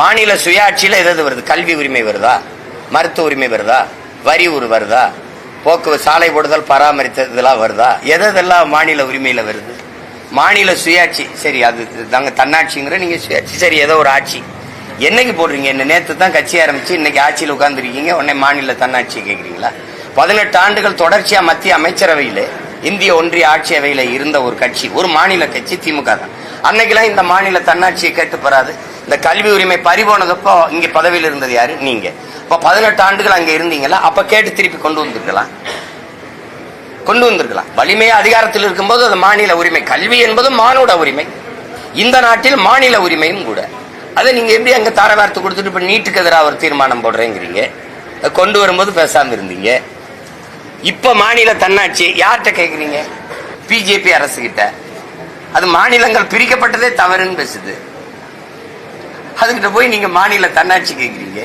மாநில சுயாட்சியில் எதாவது வருது? கல்வி உரிமை வருதா? மருத்துவ உரிமை வருதா? வரி உரு வருதா? போக்குவரத்து சாலை போடுதல் பராமரித்தல் இதெல்லாம் வருதா? எதெல்லாம் மாநில உரிமையில் வருது? மாநில சுயாட்சி சரி அது தாங்க தன்னாட்சிங்கிற நீங்கள் சுயாட்சி. சரி ஏதோ ஒரு ஆட்சி. என்னைக்கு போடுறீங்க? என்ன நேற்று தான் கட்சி ஆரம்பிச்சு இன்னைக்கு ஆட்சியில் உட்காந்துருக்கீங்க உடனே மாநில தன்னாட்சி கேட்குறீங்களா பதினெட்டு ஆண்டுகள் தொடர்ச்சியாக மத்திய அமைச்சரவையில் இந்திய ஒன்றிய ஆட்சி அவையில் இருந்த ஒரு கட்சி ஒரு மாநில கட்சி திமுக தான். அன்னைக்கெல்லாம் இந்த மாநில தன்னாட்சியை கேட்டு பெறாது இந்த கல்வி உரிமை பறிபோனதப்போ இங்க பதவியில் இருந்தது யாரு? நீங்க. இப்ப பதினெட்டு ஆண்டுகள் அங்க இருந்தீங்களா? அப்ப கேட்டு திருப்பி கொண்டு வந்திருக்கலாம். கொண்டு வந்திருக்கலாம். வலிமையா அதிகாரத்தில் இருக்கும்போது அது மாநில உரிமை. கல்வி என்பது மானுட உரிமை. இந்த நாட்டில் மாநில உரிமையும் கூட. அதை நீங்க எப்படி அங்க தார வார்த்தை கொடுத்துட்டு இப்ப நீட்டுக்கு எதிராக ஒரு தீர்மானம் போடுறேங்கிறீங்க? கொண்டு வரும்போது பேசாம இருந்தீங்க. இப்ப மாநில தன்னாட்சி யார்கிட்ட கேக்குறீங்க? பிஜேபி அரசு கிட்ட அது மாநிலங்கள் பிரிக்கப்பட்டதே தவறுன்னு பேசுது. அதுகிட்ட போய் நீங்க மாநில தன்னாட்சி கேட்குறீங்க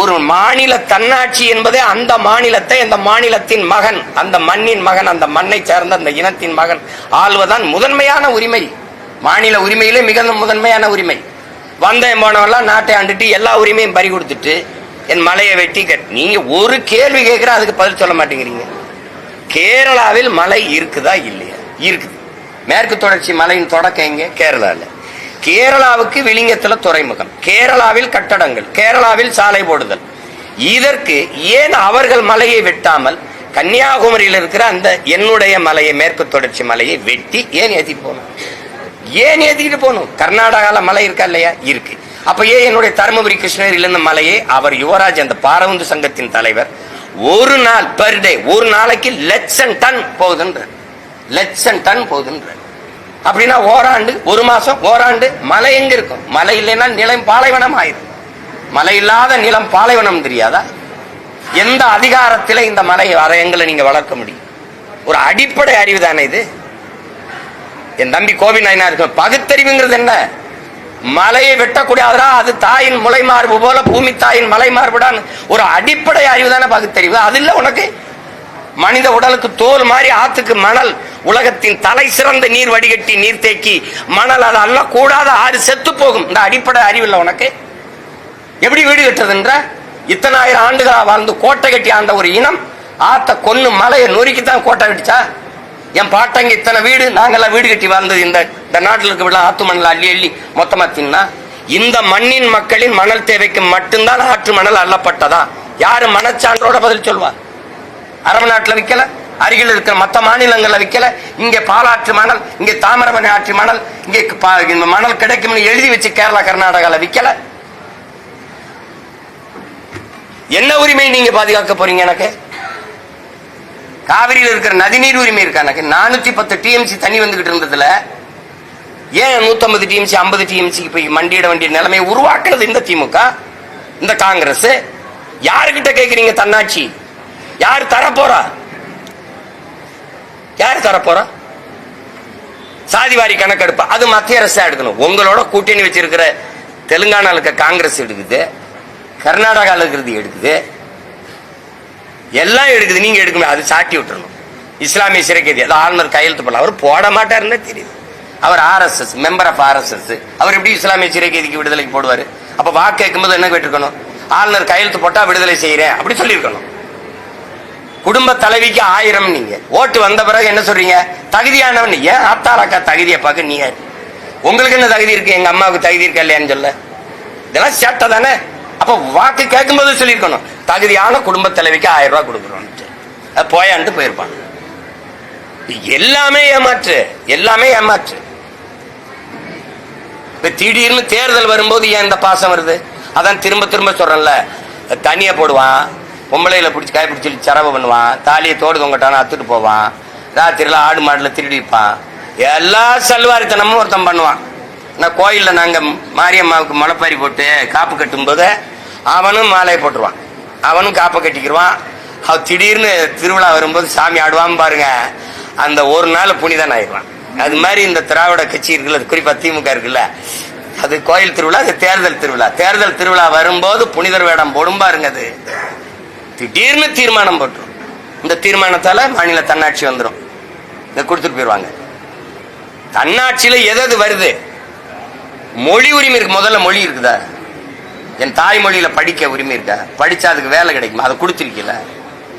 ஒரு மாநில தன்னாட்சி என்பதே அந்த மாநிலத்தை அந்த மாநிலத்தின் மகன் அந்த மண்ணின் மகன் அந்த மண்ணை சேர்ந்த அந்த இனத்தின் மகன் ஆள்வதான் முதன்மையான உரிமை. மாநில உரிமையிலே மிக முதன்மையான உரிமை. வந்தேன் போனவெல்லாம் நாட்டை ஆண்டுட்டு எல்லா உரிமையும் பறி கொடுத்துட்டு என் மலையை வெட்டி கட் நீங்க ஒரு கேள்வி கேட்கிற அதுக்கு பதில் சொல்ல மாட்டேங்கிறீங்க. கேரளாவில் மலை இருக்குதா இல்லையா? இருக்குது. மேற்கு தொடர்ச்சி மலையின் தொடக்கம் எங்க? கேரளாவில் கேரளாவுக்கு விளிங்கத்தில் துறைமுகம். கேரளாவில் கட்டடங்கள் கேரளாவில் சாலை போடுதல். இதற்கு ஏன் அவர்கள் மலையை வெட்டாமல் கன்னியாகுமரியில் இருக்கிற அந்த என்னுடைய மலையை மேற்கு தொடர்ச்சி மலையை வெட்டி ஏன் ஏத்தி போகணும் ஏன் ஏத்திட்டு போகணும் கர்நாடகாவில் மலை இருக்கா இல்லையா? இருக்கு. அப்ப ஏன் என்னுடைய தருமபுரி கிருஷ்ணகிரியில இருந்த மலையை அவர் யுவராஜ் அந்த பாரவுந்து சங்கத்தின் தலைவர் ஒரு நாள் பர் டே ஒரு நாளைக்கு லட்சம் டன் போகுதுன்ற லட்சம் டன் போகுதுன்ற அப்படின்னா ஓராண்டு ஒரு மாசம் ஓராண்டு மழை எங்க இருக்கும்? மழை இல்லைன்னா நிலம் பாலைவனம் ஆயிரும் மழை இல்லாத நிலம் பாலைவனம் தெரியாதா? எந்த அதிகாரத்தில் இந்த மலை வரையங்களை நீங்க வளர்க்க முடியும்? ஒரு அடிப்படை அறிவு தானே இது. என் தம்பி கோவி நாயனா இருக்கு பகுத்தறிவுங்கிறது என்ன? மலையை வெட்டக்கூடாதா அது தாயின் முளை மார்பு போல பூமி தாயின் மலை மார்புடான்னு. ஒரு அடிப்படை அறிவு தானே பகுத்தறிவு. அது இல்லை உனக்கு. மனித உடலுக்கு தோல் மாதிரி ஆத்துக்கு மணல். உலகத்தின் தலை சிறந்த நீர் வடிகட்டி நீர் தேக்கி மணல் அது அல்ல கூடாத ஆறு செத்து போகும். இந்த அடிப்படை அறிவில்லை உனக்கு? எப்படி வீடு கட்டுறதுன்ற? இத்தனாயிரம் ஆண்டுகளா வாழ்ந்து கோட்டை கட்டி ஆண்ட ஒரு இனம் ஆத்த கொன்னு மலையை நொறுக்கி தான் கோட்டை கட்டிச்சா? என் பாட்டங்க இத்தனை வீடு நாங்கெல்லாம் வீடு கட்டி வாழ்ந்தது இந்த இந்த நாட்டில் இருக்க ஆத்து மணல் அள்ளி அள்ளி மொத்தமா தின்னா? இந்த மண்ணின் மக்களின் மணல் தேவைக்கு மட்டும்தான் ஆற்று மணல் அள்ளப்பட்டதா? யாரு மனச்சான்றோட பதில் சொல்வா? அரபு நாட்டில் விக்கல? அருகில் இருக்கிற மற்ற மாநிலங்களில் விற்கல இங்கே பாலாற்று மணல் இங்கே தாமிரபரணி ஆற்று மணல் இங்கே பா- இந்த மணல் கிடைக்கும்னு எழுதி வச்சு கேரளா கர்நாடகாவில் விற்கல. என்ன உரிமை நீங்க பாதுகாக்க போறீங்க எனக்கு? காவிரியில் இருக்கிற நதிநீர் உரிமை இருக்கா எனக்கு? நானூத்தி பத்து டிஎம்சி தண்ணி வந்துகிட்டு இருந்ததுல. ஏன் நூத்தம்பது டிஎம்சி ஐம்பது டிஎம்சிக்கு போய் மண்டியிட வேண்டிய நிலைமையை உருவாக்குறது இந்த திமுக இந்த காங்கிரஸ். யாருக்கிட்ட கேட்குறீங்க தன்னாட்சி? யார் தரப்போறா? யார் தரப்போறா சாதிவாரி கணக்கெடுப்பு. அது மத்திய அரசு எடுக்கணும். உங்களோட கூட்டணி வச்சிருக்கிற தெலுங்கானால இருக்க காங்கிரஸ் எடுக்குது கர்நாடகாவில் இருக்கிறது எடுக்குது எல்லாம் எடுக்குது. நீங்க எடுக்கணும். அது சாட்டி விட்டுறணும். இஸ்லாமிய சிறைக்கைதி அது ஆளுநர் கையெழுத்து பண்ணல அவர் போட மாட்டாருன்னு தெரியுது. அவர் ஆர்எஸ்எஸ் மெம்பர் ஆஃப் ஆர்எஸ்எஸ். அவர் எப்படி இஸ்லாமிய சிறைக்கதிக்கு விடுதலைக்கு போடுவார்? அப்போ வாக்கு கேட்கும்போது என்ன கேட்டிருக்கணும்? ஆளுநர் கையெழுத்து போட்டால் விடுதலை செய்கிறேன் அப்படி சொல்லியிருக்கணும். குடும்ப தலைவிக்கு ஆயிரம் நீங்க. ஓட்டு வந்த பிறகு என்ன சொல்றீங்க? தகுதியானவன் ஏன்? ஆத்தாராக்கா தகுதியை பார்க்க நீ உங்களுக்கு என்ன தகுதி இருக்கு? எங்க அம்மாவுக்கு தகுதி இருக்கா இல்லையான்னு சொல்ல. இதெல்லாம் சேட்டை தானே? அப்ப வாக்கு கேட்கும்போது சொல்லியிருக்கணும். தகுதியான குடும்ப தலைவிக்கு ஆயிரம் ரூபாய் கொடுக்குறோம் போயான்ட்டு போயிருப்பான். எல்லாமே ஏமாற்று. எல்லாமே ஏமாற்று. இப்ப திடீர்னு தேர்தல் வரும்போது ஏன் இந்த பாசம் வருது? அதான் திரும்ப திரும்ப சொல்றேன்ல. தனியா போடுவான். பொம்பளையில் பிடிச்சி காய பிடிச்சி சரவை பண்ணுவான். தாலியை தோடு தொங்கட்டான அத்துட்டு போவான். ராத்திரியில் ஆடு மாடுல திருடிப்பான் எல்லா செல்வாரித்தனமும் ஒருத்தன் பண்ணுவான். நான் கோயிலில் நாங்கள் மாரியம்மாவுக்கு முளைப்பாரி போட்டு காப்பு கட்டும்போது அவனும் மாலையை போட்டுருவான். அவனும் காப்பை கட்டிக்கிடுவான் அவ திடீர்னு திருவிழா வரும்போது சாமி ஆடுவான் பாருங்க. அந்த ஒரு நாள் புனிதன் ஆயிடுவான். அது மாதிரி இந்த திராவிட கட்சி இருக்குல்ல குறிப்பாக திமுக இருக்குல்ல அது கோயில் திருவிழா அது தேர்தல் திருவிழா. தேர்தல் திருவிழா வரும்போது புனிதர் வேடம் போடும் பாருங்க அது. திடீர்னு தீர்மானம் போட்டுரும் இந்த தீர்மானத்தால் மாநில தன்னாட்சி வந்துடும் இதை கொடுத்துட்டு போயிடுவாங்க தன்னாட்சியில் எது வருது? மொழி உரிமை இருக்கு. முதல்ல மொழி இருக்குதா? என் தாய்மொழியில் படிக்க உரிமை இருக்கா? படித்தா அதுக்கு வேலை கிடைக்குமா? அதை கொடுத்துருக்கீங்களா